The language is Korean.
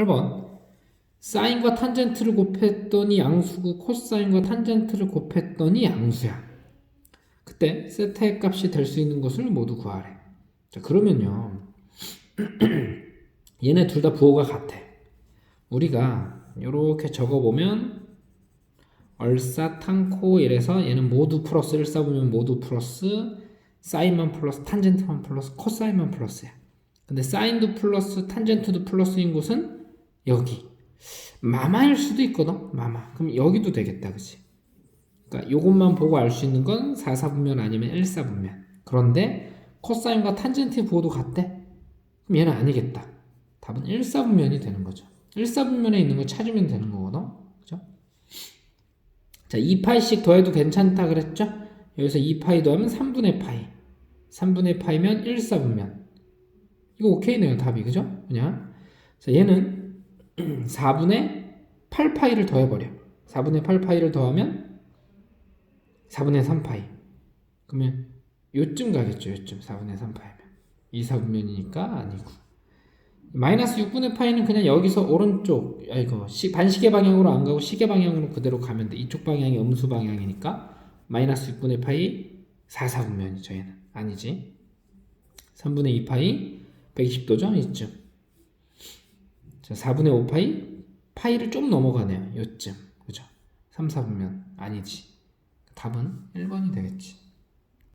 8번 사인과 탄젠트를 곱했더니 양수고 코사인과 탄젠트를 곱했더니 양수야. 그때 세타의 값이 될 수 있는 것을 모두 구하래. 자 그러면요. 얘네 둘 다 부호가 같아. 우리가 이렇게 적어보면 얼사탄코 이래서 얘는 모두 플러스를 써보면 모두 플러스 사인만 플러스 탄젠트만 플러스 코사인만 플러스야. 근데 사인도 플러스 탄젠트도 플러스인 곳은 여기. 마마일 수도 있거든 마마. 그럼 여기도 되겠다 그치? 그러니까 요것만 보고 알 수 있는 건 4사분면 아니면 1사분면. 그런데 코사인과 탄젠트의 부호도 같대? 그럼 얘는 아니겠다. 답은 1사분면이 되는 거죠. 1사분면에 있는 거 찾으면 되는 거거든. 그죠? 자 2파이씩 더해도 괜찮다 그랬죠? 여기서 2파이 더하면 3분의 파이. 3분의 파이면 1사분면. 이거 오케이네요 답이. 그죠? 그냥. 자 얘는 4분의 8파이를 더해버려. 4분의 8파이를 더하면 4분의 3파이. 그러면 요쯤 가겠죠 요쯤. 4분의 3파이면. 2, 4분면이니까 아니고. 마이너스 6분의 파이는 그냥 여기서 오른쪽 아이고 시, 반시계 방향으로 안 가고 시계 방향으로 그대로 가면 돼. 이쪽 방향이 음수 방향이니까 마이너스 6분의 파이 4, 4분면이죠 얘는 아니지. 3분의 2파이 120도죠 이쯤 자 4분의 5파이? 파이를 좀 넘어가네요. 요쯤. 그죠? 3, 4분면 아니지. 답은 1번이 되겠지